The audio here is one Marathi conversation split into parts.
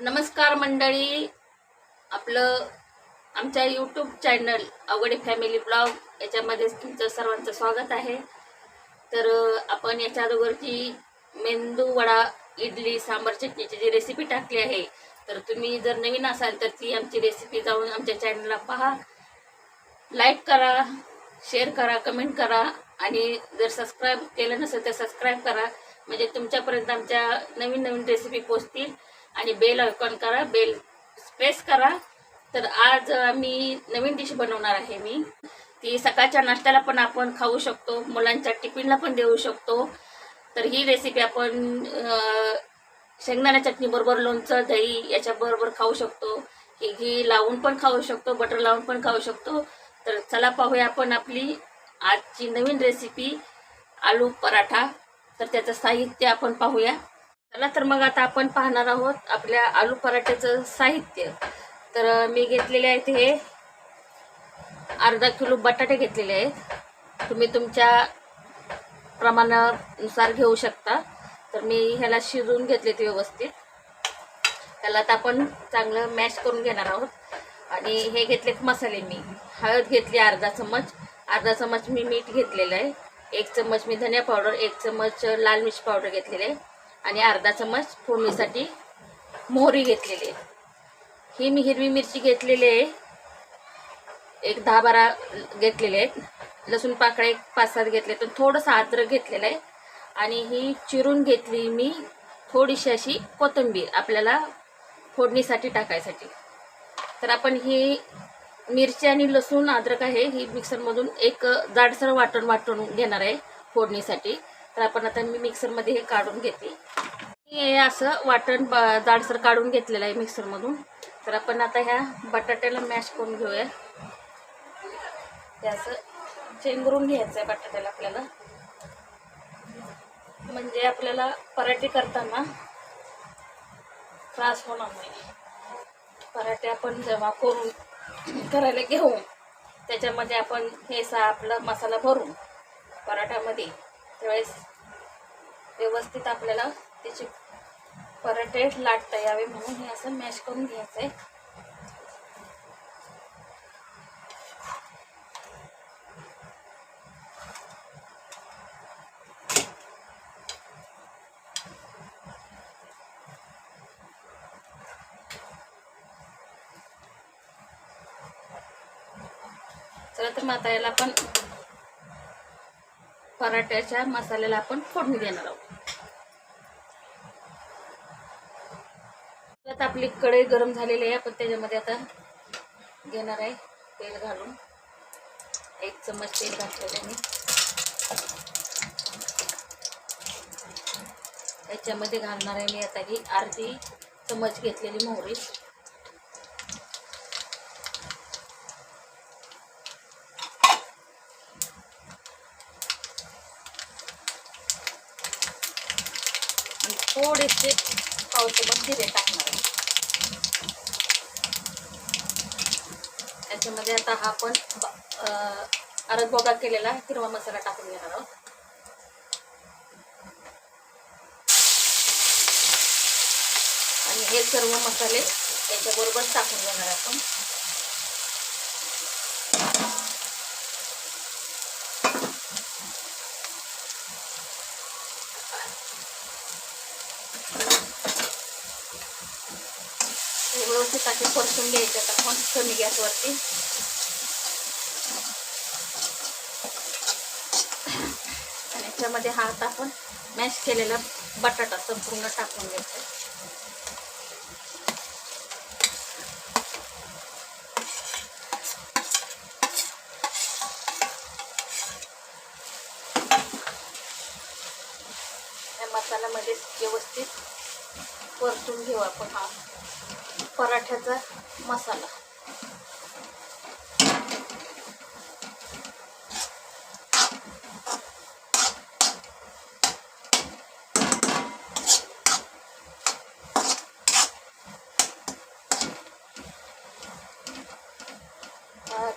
नमस्कार मंडळी. आपलं आमच्या YouTube channel Avaghade family blog याच्यामध्ये तुमचं सर्वांचं स्वागत आहे. तर आपण याच्या अगोदरची मेंदू वडा इडली सांबार चटणीची जी रेसिपी टाकली आहे तर तुम्ही जर नवीन असाल तर ती आमची रेसिपी जाऊन आमच्या चॅनलला पहा. लाईक करा शेअर करा कमेंट करा आणि जर सबस्क्राईब केलं नसेल तर सबस्क्राईब करा. म्हणजे तुमच्यापर्यंत आमच्या नवीन नवीन रेसिपी पोचतील आणि बेल आयकॉन करा बेल प्रेस करा. तर आज मी नवीन डिश बनवणार आहे मी. ती सकाळच्या नाश्त्याला पण आपण खाऊ शकतो मुलांच्या टिफिनला पण देऊ शकतो. तर ही रेसिपी आपण शेंगदाणा चटणी बरोबर लोणचं दही याच्याबरोबर खाऊ शकतो. ही घी लावून पण खाऊ शकतो बटर लावून पण खाऊ शकतो. तर चला पाहूया आपण आपली आजची नवीन रेसिपी आलू पराठा. तर त्याचं साहित्य आपण पाहूया. चला तर मग आता आपण पाहणार आहोत आपल्या आलू पराठ्याचं साहित्य. तर मी घेतलेले आहेत हे. अर्धा किलो बटाटे घेतलेले आहेत. तुम्ही तुमच्या प्रमाणानुसार घेऊ शकता. तर मी ह्याला शिजवून घेतले ते व्यवस्थित. त्याला आता आपण चांगलं मॅश करून घेणार आहोत. आणि हे घेतलेत मसाले मी. हळद घेतली अर्धा चम्मच. अर्धा चम्मच मी मीठ घेतलेलं आहे. एक चम्मच मी धनिया पावडर एक चम्मच लाल मिर्च पावडर घेतलेलं आहे. आणि अर्धा चम्मच फोडणीसाठी मोहरी घेतलेली आहे. ही मी हिरवी मिरची घेतलेली आहे. एक दहा बारा घेतलेले आहेत. लसूण पाकळ्या एक पाच सात घेतले तर थोडंसं अद्रक घेतलेलं आहे. आणि ही चिरून घेतली मी थोडीशी अशी कोथिंबीर आपल्याला फोडणीसाठी टाकायसाठी. तर आपण ही मिरची आणि लसूण अद्रक आहे ही मिक्सरमधून एक जाडसर वाटण वाटून घेणार आहे फोडणीसाठी. तर आपण आता मी मिक्सरमध्ये हे काढून घेते. हे असं वाटण ब- जाडसर काढून घेतलेलं आहे मिक्सरमधून. तर आपण आता ह्या बटाट्याला मॅश करून घेऊया. ते असं चेंगरून घ्यायचं आहे बटाट्याला आपल्याला. म्हणजे आपल्याला पराठे करताना त्रास होणार नाही. पराठे आपण जेव्हा करून करायला घेऊ त्याच्यामध्ये आपण हे सा आपला मसाला भरून पराठ्यामध्ये त्यावेळेस व्यवस्थित आपल्याला त्याचे पराठे लाटता यावे म्हणून हे असं मॅश करून घ्यायचं आहे. चला तर मग आता याला आपण पराठ्याच्या मसाल्याला आपण फोडणी देणार आहोत. आता आपली कढई गरम झालेली आहे आपण त्याच्यामध्ये आता घेणार आहे तेल घालून. एक चम्मच तेल घातलेलं याच्यामध्ये त्याच्यामध्ये घालणार आहे मी आता ही अर्धी चम्मच घेतलेली मोहरी आणि थोडेसे पाव चमच जिरे टाकणार. त्याच्यामध्ये आता हा आपण अरद बोगा केलेला हिरवा मसाला टाकून घेणार आहोत. आणि हे सर्व मसाले याच्याबरोबर टाकून घेणार आपण हे व्यवस्थित करून घ्यायचं घ्यायचे आता कमी गॅसवरती. आणि याच्यामध्ये हा आता आपण मॅश केलेला बटाटा संपूर्ण टाकून घ्यायचा मसाल्यामध्ये व्यवस्थित परतून घेऊ आपण हा पराठ्याचा मसाला.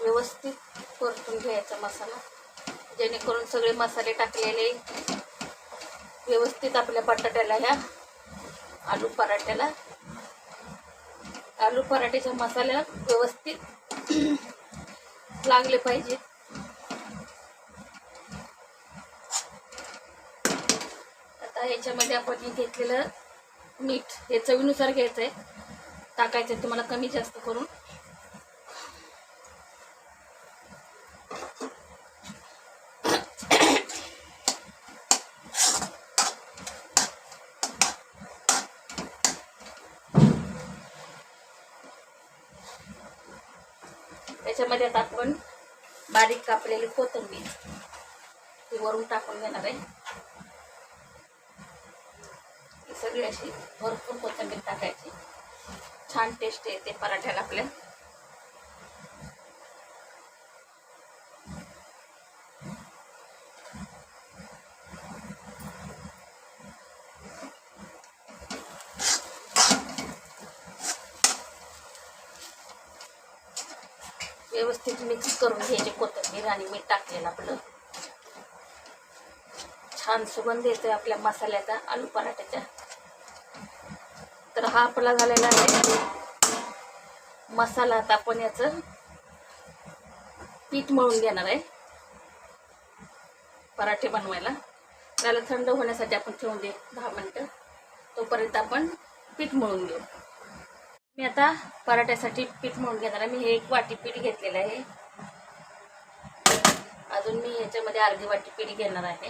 व्यवस्थित परतून घ्यायचा मसाला. जेणेकरून सगळे मसाले टाकलेले व्यवस्थित आपल्या बटाट्याला ह्या आलू पराठ्याला आलू पराठ्याच्या मसाल्याला व्यवस्थित लागले पाहिजे. आता ह्याच्यामध्ये आपण घेतलेलं मीठ हे चवीनुसार घ्यायचं आहे टाकायचं आहे तुम्हाला कमी जास्त करून. त्याच्यामध्ये आता आपण बारीक कापलेली कोथिंबीर ती वरून टाकून घेणार आहे. सगळी अशी भरपूर कोथिंबीर टाकायची. छान टेस्ट येते पराठ्याला आपल्या व्यवस्थित मिक्स करून घ्यायचे कोथंबीर आणि मीठ टाकलेलं आपलं. छान सुगंध येतोय आपल्या मसाल्याचा आलू पराठ्याच्या तर हा आपला झालेला आहे. मसाला आता आपण याचं पीठ मळून घेणार आहे. पराठे बनवायला. त्याला थंड होण्यासाठी आपण ठेवून दे दहा मिनटं. तोपर्यंत आपण पीठ मळून घेऊ. मी आता पराठ्यासाठी पीठ मळून घेणार आहे. मी हे एक वाटी पीठ घेतलेलं आहे. अजून मी याच्यामध्ये अर्धी वाटी पीठ घेणार आहे.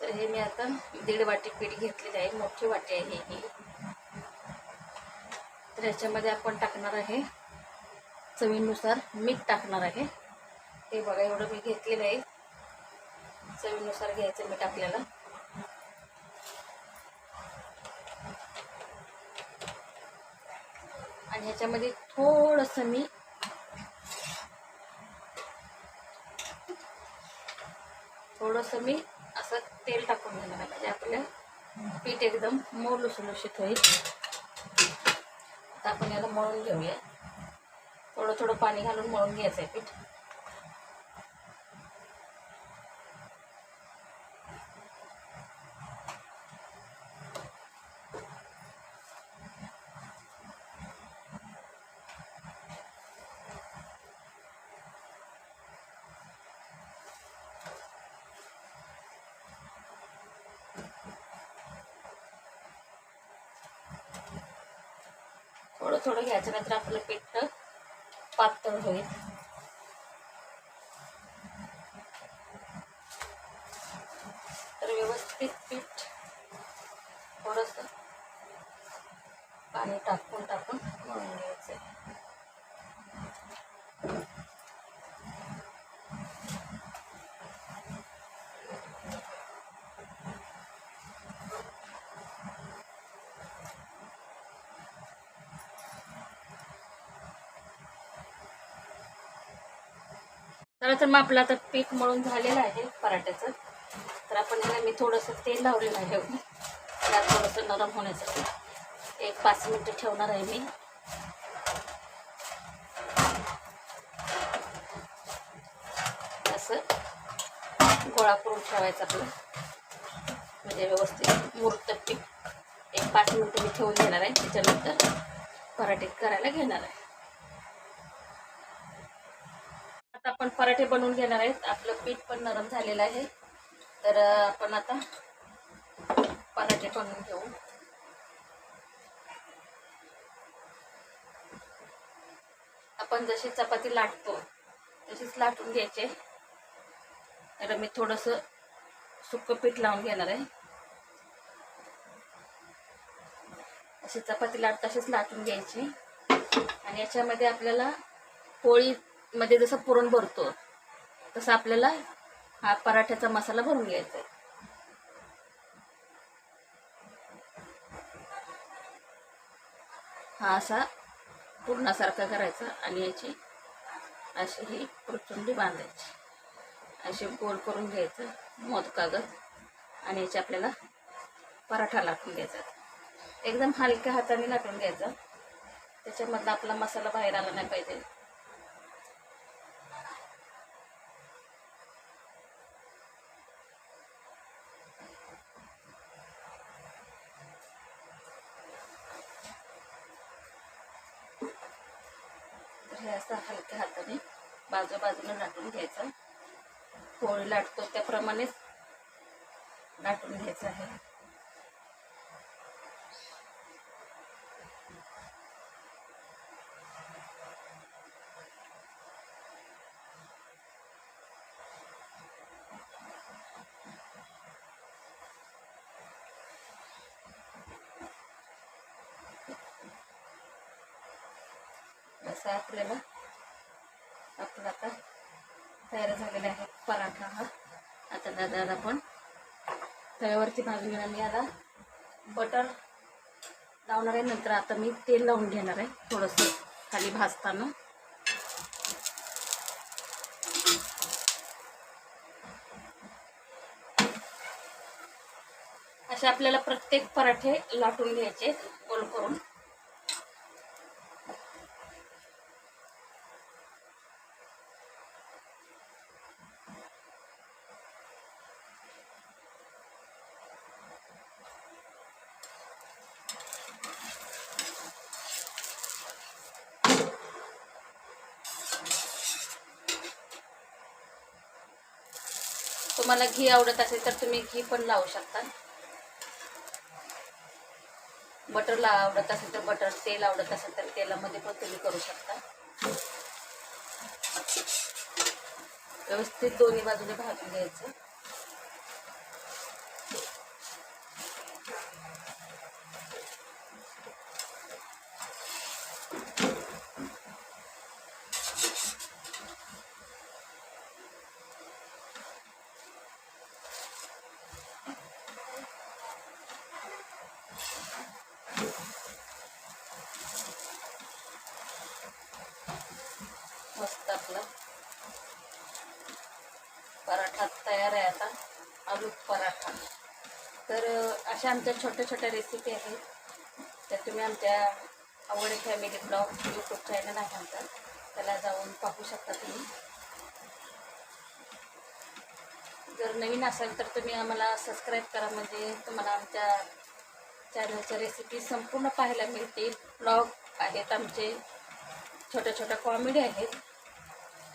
तर हे मी आता दीड वाटी पीठ घेतलेली आहे मोठी वाटी आहे ही. तर याच्यामध्ये आपण टाकणार आहे चवीनुसार मीठ टाकणार आहे. हे बघा एवढं मी घेतलेलं आहे चवीनुसार घ्यायचं मीठ आपल्याला. ह्याच्यामध्ये थोडस मी थोडस मी असं तेल टाकून घेणार आहे. म्हणजे आपलं पीठ एकदम मऊ लुसलुशीत होईल. आता आपण याला मळून घेऊया. थोडं थोडं पाणी घालून मळून घ्यायचं आहे पीठ. थोडं थोडं घ्यायचं नाहीतर आपलं पीठ पातळ होईल. तर व्यवस्थित पीठ थोडस पाणी टाकून टाकून मळून घ्यायचं तर तर मग आपलं आता पीठ मळून झालेलं आहे पराठ्याचं. तर आपण याला मी थोडंसं तेल लावलेलं आहे. त्याला थोडंसं नरम होण्यासाठी. एक पाच मिनटं ठेवणार आहे मी. असं गोळा करून ठेवायचं आपलं. म्हणजे व्यवस्थित मुहूर्त पीठ. एक पाच मिनटं मी ठेवून घेणार आहे. त्याच्यानंतर पराठे करायला घेणार आहे. आपण पराठे बनवून घेणार आहेत. आपलं पीठ पण नरम झालेलं आहे. तर आपण आता पराठे बनवून घेऊ. आपण जशी चपाती लाटतो तशीच लाटून घ्यायचे तर मी थोडंसं सुक्क पीठ लावून घेणार आहे. अशी चपाती लाट तशीच लाटून घ्यायची. आणि याच्यामध्ये आपल्याला पोळी मध्ये जसं पुरण भरतो तसं आपल्याला हा पराठ्याचा मसाला भरून घ्यायचा आहे. हा असा पूर्णासारखा करायचा आणि याची अशी ही प्रचुंडी बांधायची. अशी गोल करून घ्यायचं मोदकागत आणि याची आपल्याला पराठा लाटून घ्यायचा. एकदम हलक्या हाताने लाटून घ्यायचा. त्याच्यामधला आपला मसाला बाहेर आला नाही पाहिजे हे असं हलक्या हाताने बाजू बाजूने लाटून घ्यायचं पोळी लाटतो त्याप्रमाणेच लाटून घ्यायचं आहे असा आपल्याला आपला आता तयार झालेला आहे पराठा हा. आता दादा आपण तव्यावरती भाजी घेणार. मी आता बटर लावणार आहे नंतर आता मी तेल लावून घेणार आहे थोडंसं खाली भाजताना. असे आपल्याला प्रत्येक पराठे लाटून घ्यायचे गोल करून. तुम्हाला घी आवडत असेल तर तुम्ही घी पण लावू शकता. बटरला आवडत असेल तर बटर तेल आवडत असेल तर तेलामध्ये पण तुम्ही करू शकता. व्यवस्थित दोन्ही बाजूने भाजून घ्यायचं. मस्त आपला. पराठा तयार आहे आता. आलू पराठा. तर अशा आमच्या छोट्या छोट्या रेसिपी आहेत. त्या तुम्ही आमच्या आवडे फॅमिली ब्लॉग यूट्यूब चॅनल आहे आमचा. त्याला जाऊन पाहू शकता तुम्ही. जर नवीन असाल तर तुम्ही आम्हाला सबस्क्राईब करा. म्हणजे तुम्हाला आमच्या चॅनलच्या रेसिपी संपूर्ण पाहायला मिळतील. ब्लॉग आहेत आमचे. छोट्या छोट्या कॉमेडी आहेत.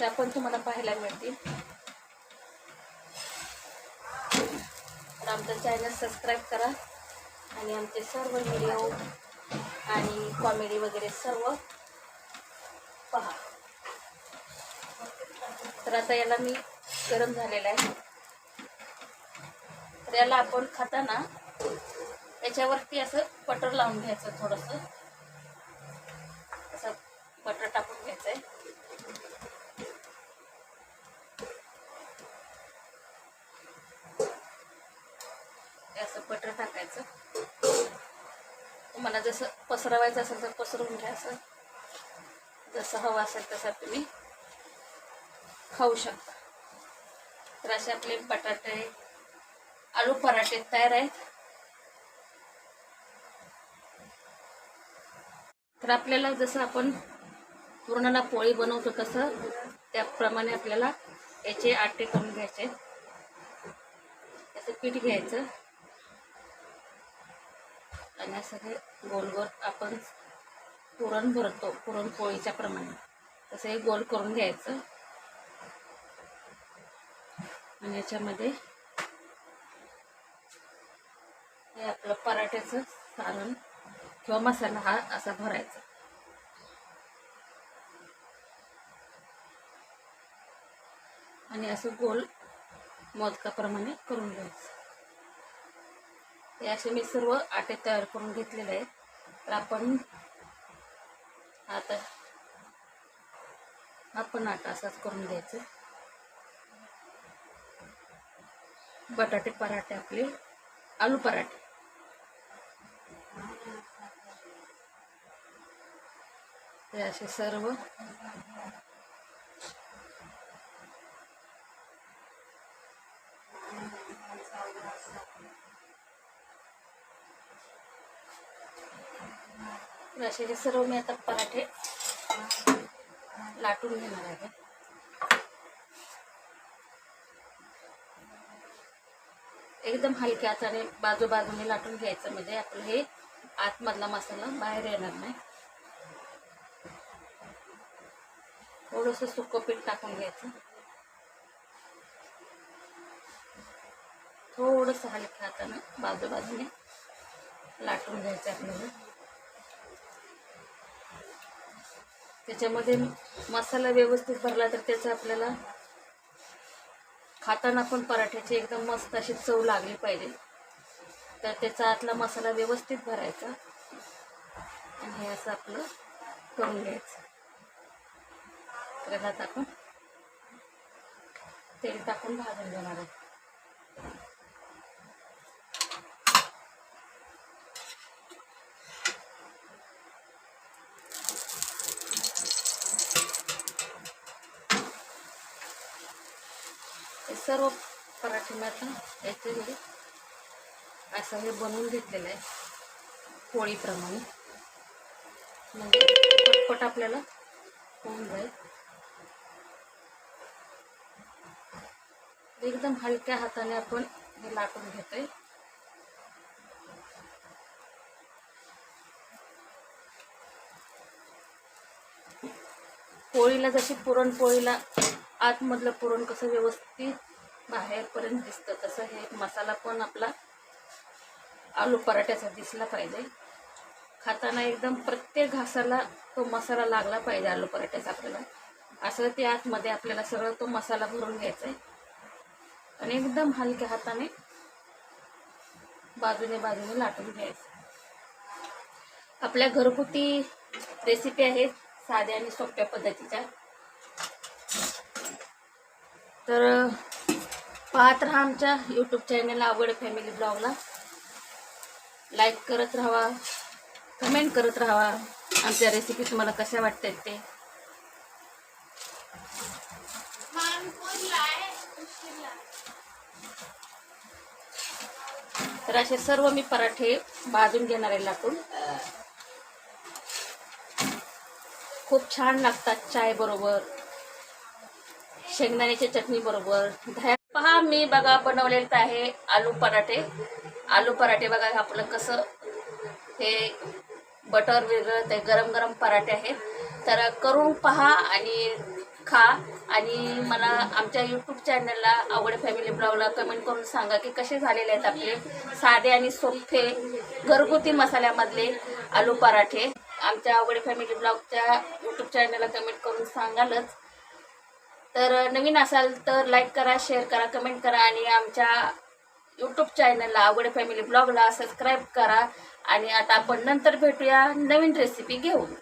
त्या पण तुम्हाला पाहायला मिळतील. तर आमचं चॅनल सबस्क्राईब करा. आणि आमचे सर्व व्हिडिओ आणि कॉमेडी वगैरे सर्व पहा. तर आता याला मी गरम झालेला आहे. तर याला आपण खाताना याच्यावरती असं बटर लावून घ्यायचं थोडंसं असं बटर टाकून घ्यायचं आहे हे असं बटर टाकायचं. तुम्हाला जसं पसरवायचं असेल तर पसरवून घ्या असं. जसं हवं असेल तसं तुम्ही खाऊ शकता. तर असे आपले बटाटे आलू पराठे तयार आहेत. तर आपल्याला जसं आपण पुरणाला पोळी बनवतो तसं त्याप्रमाणे आपल्याला याचे आटे करून घ्यायचे. याचं पीठ घ्यायचं. आणि असं हे गोल गोल आपण पुरण भरतो पुरणपोळीच्या प्रमाणे. तसं हे गोल करून घ्यायचं. आणि याच्यामध्ये हे आपलं पराठ्याचं सारण किंवा मसाला हा असा भरायचा. आणि असं गोल मोदकाप्रमाणे करून घ्यायचं. हे असे मी सर्व आटे तयार करून घेतलेले आहेत. तर आपण आता आपण आटा असाच करून घ्यायचं. बटाटे पराठे आपले आलू पराठे. हे असे सर्व असे जे सर्व मी आता पराठे लाटून घेणार आहे. एकदम हलक्या हाताने बाजू बाजूने लाटून घ्यायचं म्हणजे आपलं हे आतमधला मसाला बाहेर येणार नाही. थोडंसं सुकं पीठ टाकून घ्यायचं. थोडंसं हलक्या हातानं बाजूबाजूने लाटून घ्यायचं आपल्याला. त्याच्यामध्ये मसाला व्यवस्थित भरला तर त्याचं आपल्याला खाताना पण पराठ्याची एकदम मस्त अशी चव लागली पाहिजे. तर त्याचा आतला मसाला व्यवस्थित भरायचा. आणि हे असं आपलं करून घ्यायचं. त्याला आपण तेल टाकून भाजून घेणार आहे सर्व पराठे मी आता याचे असं हे बनवून घेतलेलं आहे पोळीप्रमाणे. म्हणजे पटपट आपल्याला होऊन जाईल. एकदम हलक्या हाताने आपण हे लाटून घेतोय. पोळीला जशी पुरणपोळीला आतमधलं पुरण कसं व्यवस्थित बाहेरपर्यंत दिसतं. तसं हे मसाला पण आपला आलू पराठ्याचा दिसला पाहिजे. खाताना एकदम प्रत्येक घासाला तो मसाला लागला पाहिजे आलू पराठ्याचा आपल्याला. असं ते आतमध्ये आपल्याला सगळं तो मसाला भरून घ्यायचा आहे आणि एकदम हलक्या हाताने बाजूने बाजूने लाटून घ्यायचं. आपल्या घरगुती रेसिपी आहेत साध्या आणि सोप्या पद्धतीच्या. तर पाहत राहा आमच्या यूट्यूब चॅनल आवड फॅमिली ब्लॉगला लाईक करत राहावा कमेंट करत राहावा आमच्या रेसिपी तुम्हाला कशा वाटतात ते. तर असे सर्व मी पराठे भाजून घेणार आहे लाटून. खूप छान लागतात चाय बरोबर. शेंगदाण्याच्या चटणी बरोबर. दह्या पहा मी बघा बनवलेलं आहे आलू पराठे. आलू पराठे बघा आपलं कसं हे बटर वेगळं ते गरम गरम पराठे आहेत. तर करून पहा आणि खा. आणि मला आमच्या यूट्यूब चॅनलला आवड फॅमिली ब्लॉगला कमेंट करून सांगा की कसे झालेले आहेत आपले साधे आणि सोपे घरगुती मसाल्यामधले आलू पराठे. आमच्या आवड फॅमिली ब्लॉगच्या यूट्यूब चॅनलला कमेंट करून सांगालच. तर नवीन असाल तर लाईक करा शेअर करा कमेंट करा आणि आमच्या यूट्यूब चॅनलला आवड फॅमिली ब्लॉगला सबस्क्राईब करा. आणि आता आपण नंतर भेटूया नवीन रेसिपी घेऊन.